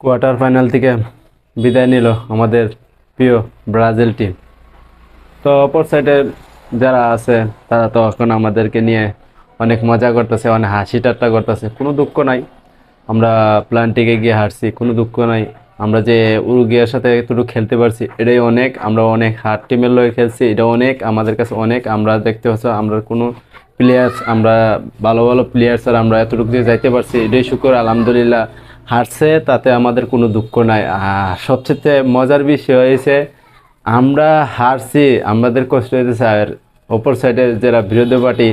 Quarter final থেকে বিদায় নিল আমাদের প্রিয় ব্রাজিল টিম। তো অপর সাইডে যারা আছে, তারা তো এখন আমাদেরকে নিয়ে অনেক মজা করতেছে, অনেক হাসি ঠাট্টা করতেছে। কোনো দুঃখ নাই। আমরা প্লান্টিকে গিয়ে হারছি, কোনো দুঃখ নাই। আমরা যে উরুগিয়ার সাথে এতটুকু খেলতে পারছি, এটাই অনেক। আমরা অনেক হার্ড টিমের লয়ে খেলছি, এটা অনেক। আমাদের কাছে অনেক। আমরা দেখতে পাচ্ছি, আমরা কোনো প্লেয়ার্স আমরা ভালো ভালো প্লেয়ার্স আর আমরা এতটুকু যে যাইতে পারছি, এটাই শুকর। আলহামদুলিল্লাহ হারছে, তাতে আমাদের কোনো দুঃখ নাই। সবচেয়ে মজার বিষয় হয়েছে, আমরা হারছি, আমাদের কষ্ট হয়েছে আর অপর সাইডে যারা বিরোধী পার্টি,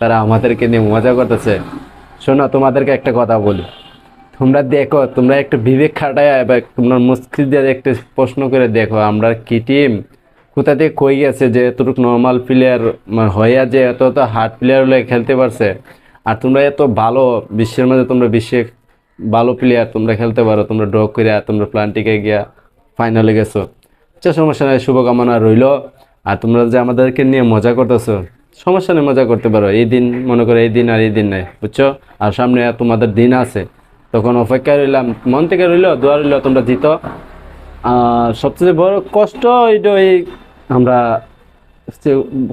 তারা আমাদেরকে নিয়ে মজা করতেছে। শোনো, তোমাদেরকে একটা কথা বলি। তোমরা দেখো, তোমরা একটু বিবেক খাটায় এবার তোমরা মুস্কিল দিয়ে একটু প্রশ্ন করে দেখো, আমরা কি টিম কোথা থেকে কই গেছে, যে এতটুকু নর্মাল প্লেয়ার হইয়া যে এত এত হার্ড প্লেয়ার হলে খেলতে পারছে? আর তোমরা এত ভালো, বিশ্বের মধ্যে তোমরা বিশ্বে ভালো প্লেয়ার তোমরা খেলতে পারো, তোমরা ড্র করে তোমরা প্লান্টিকে গিয়া ফাইনালে গেছো। আচ্ছা সমস্যা নাই, শুভকামনা রইল। আর তোমরা যে আমাদেরকে নিয়ে মজা করতেছো, সমস্যা নেই, মজা করতে পারো। এই দিন, মনে করো এই দিন আর এই দিন নাই, বুঝছ? আর সামনে তোমাদের দিন আছে। তখন অপেক্ষায় রইলাম, মন থেকে রইল, দোয়া রইল, তোমরা জিতো। আর সবচেয়ে বড় কষ্ট এইটা এই আমরা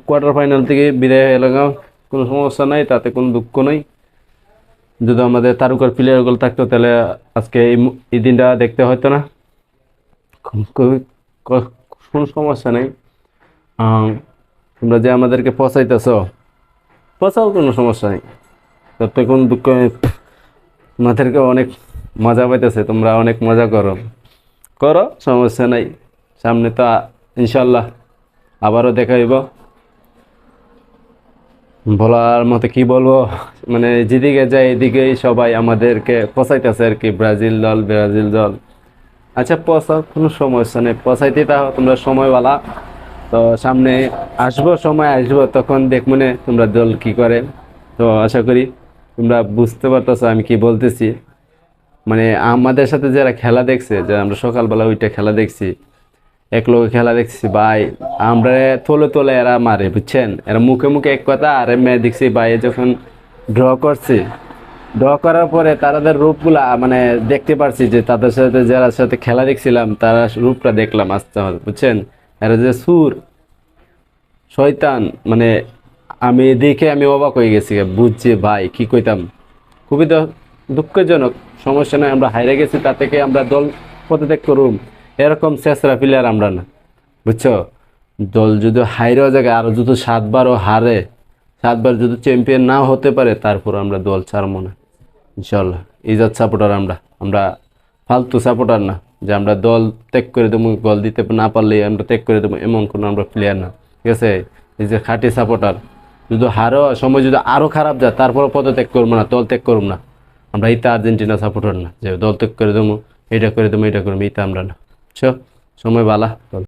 কোয়ার্টার ফাইনাল থেকে বিদায় হয়ে এলাম কোনো সমস্যা নাই, তাতে কোনো দুঃখ নেই। যদি আমাদের তারকার প্লেয়ারগুলো থাকতো, তাহলে আজকে এই দিনটা দেখতে হতো না। কোনো সমস্যা নেই। তোমরা যে আমাদেরকে পচাইতেছ, পচাও কোনো সমস্যা নেই। তাতে কোনো দুঃখ নেই। তোমাদেরকে অনেক মজা পাইতেছে, তোমরা অনেক মজা করো। করো, সমস্যা নাই। সামনে তো ইনশাল্লাহ আবারও দেখা হইব। বলার মতো কি বলব? মানে যেদিকে যায় এদিকেই সবাই আমাদেরকে পচাইতেছে আর কি। ব্রাজিল দল ব্রাজিল দল। আচ্ছা পচা কোনো সমস্যা নেই। পচাইতে তাও তোমরা সময়ওয়ালা। তো সামনে আসব, সময় আসব, তখন দেখব নে তোমরা দল কি করে। তো আশা করি তোমরা বুঝতে পারতেছো আমি কি বলতেছি। মানে আমাদের সাথে যারা খেলা দেখছে, যে আমরা সকালবেলা ওইটা খেলা দেখছি এক লোক খেলা দেখছি ভাই। আমরা তোলে তোলে এরা মারে, বুঝছেন? এরা মুখে মুখে এক কথা, আর মেয়ে দেখছি ভাই যখন ড্র করছে ড্র করার পরে তাদের রূপগুলা মানে দেখতে পারছি যে তাদের সাথে যারা সাথে খেলা দেখছিলাম, তারা রূপটা দেখলাম আস্তে আস্তে, বুঝছেন? এরা যে সুর, শয়তান মানে আমি দেখে আমি অবাক হয়ে গেছি, বুঝছি ভাই, কি কইতাম? খুবই দুঃখজনক, সমস্যা নয় আমরা হাইরে গেছি তা থেকে আমরা দল পদত্যাগ করুম। এরকম শেষরা প্লেয়ার আমরা না, বুঝছ? দল যদি হাইরেও জায়গায় আরও যদি সাতবারও হারে, সাতবার যদি চ্যাম্পিয়ন না হতে পারে, তারপর আমরা দল ছাড়বো না ইনশাল্লাহ ইজাত সাপোর্টার আমরা আমরা ফালতু সাপোর্টার না, যে আমরা দল ত্যাগ করে দেবো, গোল দিতে না পারলে আমরা ত্যাগ করে দেবো, এমন কোনো আমরা প্লেয়ার না, ঠিক আছে? এই যে খাঁটি সাপোর্টার যদি হারও সময় যদি আরও খারাপ যায় তারপরে পদত্যাগ করব না, দল ত্যাগ করব না। আমরা ইতা আর্জেন্টিনা সাপোর্টার না, যে দল ত্যাগ করে দেবো, এটা করে দেবো, এটা করব ইতা আমরা না। চ সময় বালা